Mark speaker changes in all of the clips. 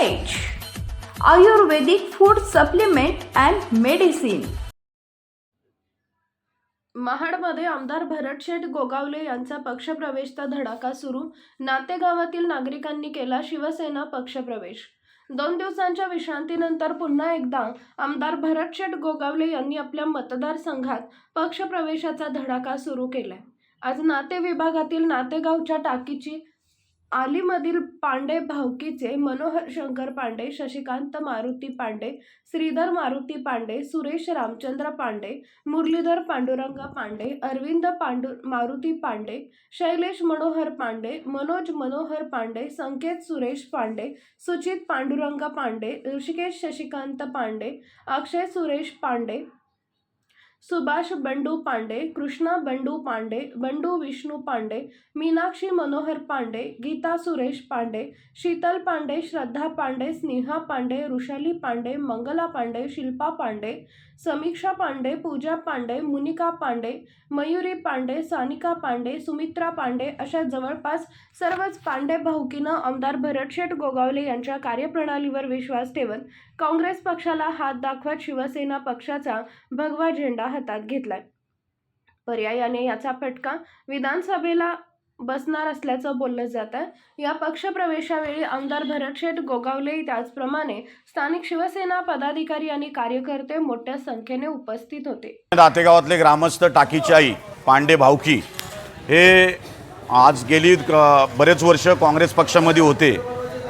Speaker 1: Ayurvedic food supplement and medicine
Speaker 2: महाडमध्ये आमदार भरतशेठ गोगावले यांचा पक्षप्रवेशचा धडाका सुरू. नातेगावातील नागरिकांनी केला शिवसेना पक्षप्रवेश. दोन दिवसांच्या विश्रांतीनंतर पुन्हा एकदा आमदार भरतशेठ गोगावले यांनी आपल्या मतदारसंघात पक्षप्रवेशाचा धडाका सुरू केला आज नाते विभागातील नातेगावच्या टाकीची आलीमधील पांडे भावकीचे मनोहर शंकर पांडे शशिकांत मारुती पांडे श्रीधर मारुती पांडे सुरेश रामचंद्र पांडे मुरलीधर पांडुरंग पांडे अरविंद पांडु मारुती पांडे शैलेश मनोहर पांडे मनोज मनोहर पांडे संकेत सुरेश पांडे सुचित पांडुरंग पांडे ऋषिकेश शशिकांत पांडे अक्षय सुरेश पांडे सुभाष बंडू पांडे कृष्णा बंडू पांडे बंडू विष्णू पांडे मीनाक्षी मनोहर पांडे गीता सुरेश पांडे शीतल पांडे श्रद्धा पांडे स्नेहा पांडे ऋषाली पांडे मंगला पांडे शिल्पा पांडे समीक्षा पांडे पूजा पांडे मुनिका पांडे मयुरी पांडे सानिका पांडे सुमित्रा पांडे अशा जवळपास सर्वच पांडे भाऊकीनं आमदार भरतशेठ गोगावले यांच्या कार्यप्रणालीवर विश्वास ठेवत काँग्रेस पक्षाला हात दाखवत शिवसेना पक्षाचा भगवा झेंडा हातात घेतलाय. पर्यायाने याचा फटका विधानसभेला बसणार असल्याचं बोललं जात आहे. या पक्षप्रवेशावेळी आमदार भरतशेठ गोगावले त्याचप्रमाणे स्थानिक शिवसेना पदाधिकारी आणि कार्यकर्ते मोठ्या संख्येने उपस्थित होते.
Speaker 3: दातेगावातले ग्रामस्थ टाकीची आई पांडे भावकी हे आज गेली बरेच वर्ष काँग्रेस पक्षामध्ये होते.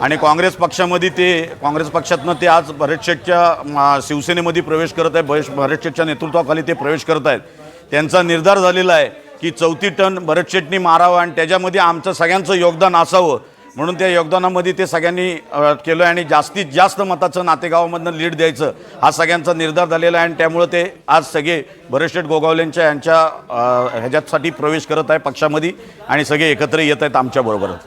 Speaker 3: आणि काँग्रेस पक्षामध्ये ते काँग्रेस पक्षातनं ते आज भरतशेठच्या शिवसेनेमध्ये प्रवेश करत आहे भरत भरतशेठच्या नेतृत्वाखाली ते प्रवेश करत आहेत. त्यांचा निर्धार झालेला आहे की चौथी टन भरतशेठनी मारावं आणि त्याच्यामध्ये आमचं सगळ्यांचं योगदान असावं. म्हणून त्या योगदानामध्ये ते सगळ्यांनी केलं आहे आणि जास्तीत जास्त मताचं नातेगावामधनं लीड द्यायचं हा सगळ्यांचा निर्धार झालेला आहे आणि त्यामुळं ते आज सगळे भरतशेठ गोगावलेंच्या यांच्या ह्याच्यासाठी प्रवेश करत आहे पक्षामध्ये आणि सगळे एकत्र येत आहेत आमच्याबरोबरच